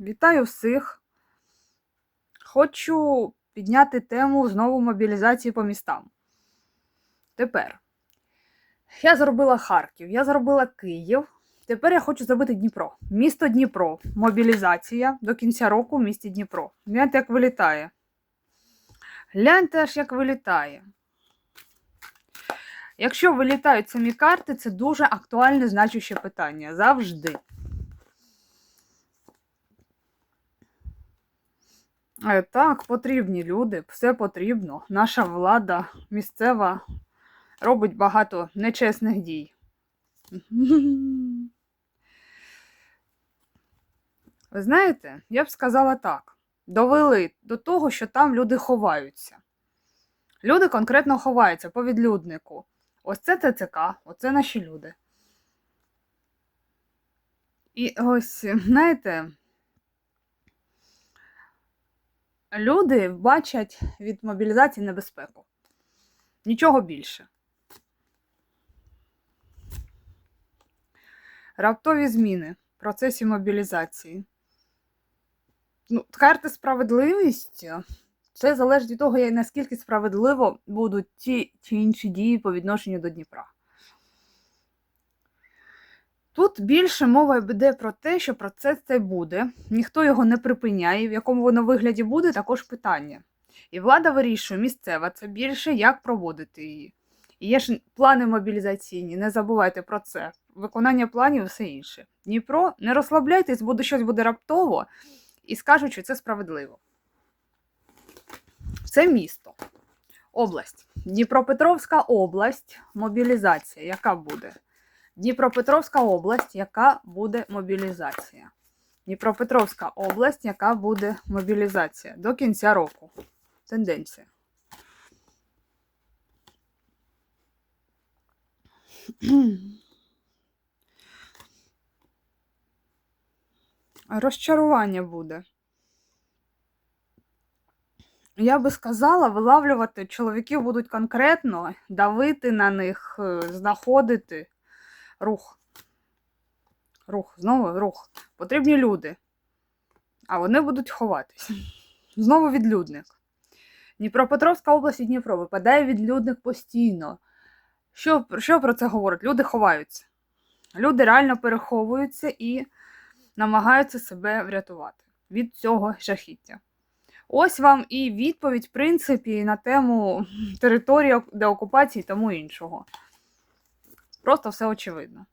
Вітаю всіх. Хочу підняти тему знову мобілізації по містам. Тепер я зробила Харків, я зробила Київ. Тепер я хочу зробити Дніпро. Місто Дніпро. Мобілізація до кінця року в місті Дніпро. Гляньте, як вилітає. Гляньте аж, як вилітає. Якщо вилітають самі карти, це дуже актуальне значуще питання. Завжди. Так, потрібні люди, все потрібно. Наша влада місцева робить багато нечесних дій. Ви знаєте, я б сказала так: довели до того, що там люди ховаються. Люди конкретно ховаються по відлюднику. Ось це ТЦК, оце наші люди. І ось, знаєте, люди бачать від мобілізації небезпеку. Нічого більше. Раптові зміни в процесі мобілізації. Ну, карти справедливості. Це залежить від того, наскільки справедливо будуть ті чи інші дії по відношенню до Дніпра. Тут більше мова йде про те, що процес цей буде, ніхто його не припиняє, в якому воно вигляді буде, також питання. І влада вирішує, місцева це більше, як проводити її. І є ж плани мобілізаційні, не забувайте про це. Виконання планів все інше. Дніпро, не розслабляйтесь, буде щось буде раптово, і скажуть, що це справедливо. Це місто, область. Дніпропетровська область, мобілізація. Яка буде? Дніпропетровська область, яка буде мобілізація. Дніпропетровська область, яка буде мобілізація до кінця року. Тенденція. Розчарування буде. Я би сказала, вилавлювати чоловіків будуть конкретно, давити на них, е, знаходити рух. Рух, знову рух. Потрібні люди. А вони будуть ховатись. Знову відлюдник. Дніпропетровська область і Дніпро випадає відлюдник постійно. Що, що про це говорить? Люди ховаються. Люди реально переховуються і намагаються себе врятувати від цього жахіття. Ось вам і відповідь, в принципі, на тему території деокупації тому іншого. Просто все очевидно.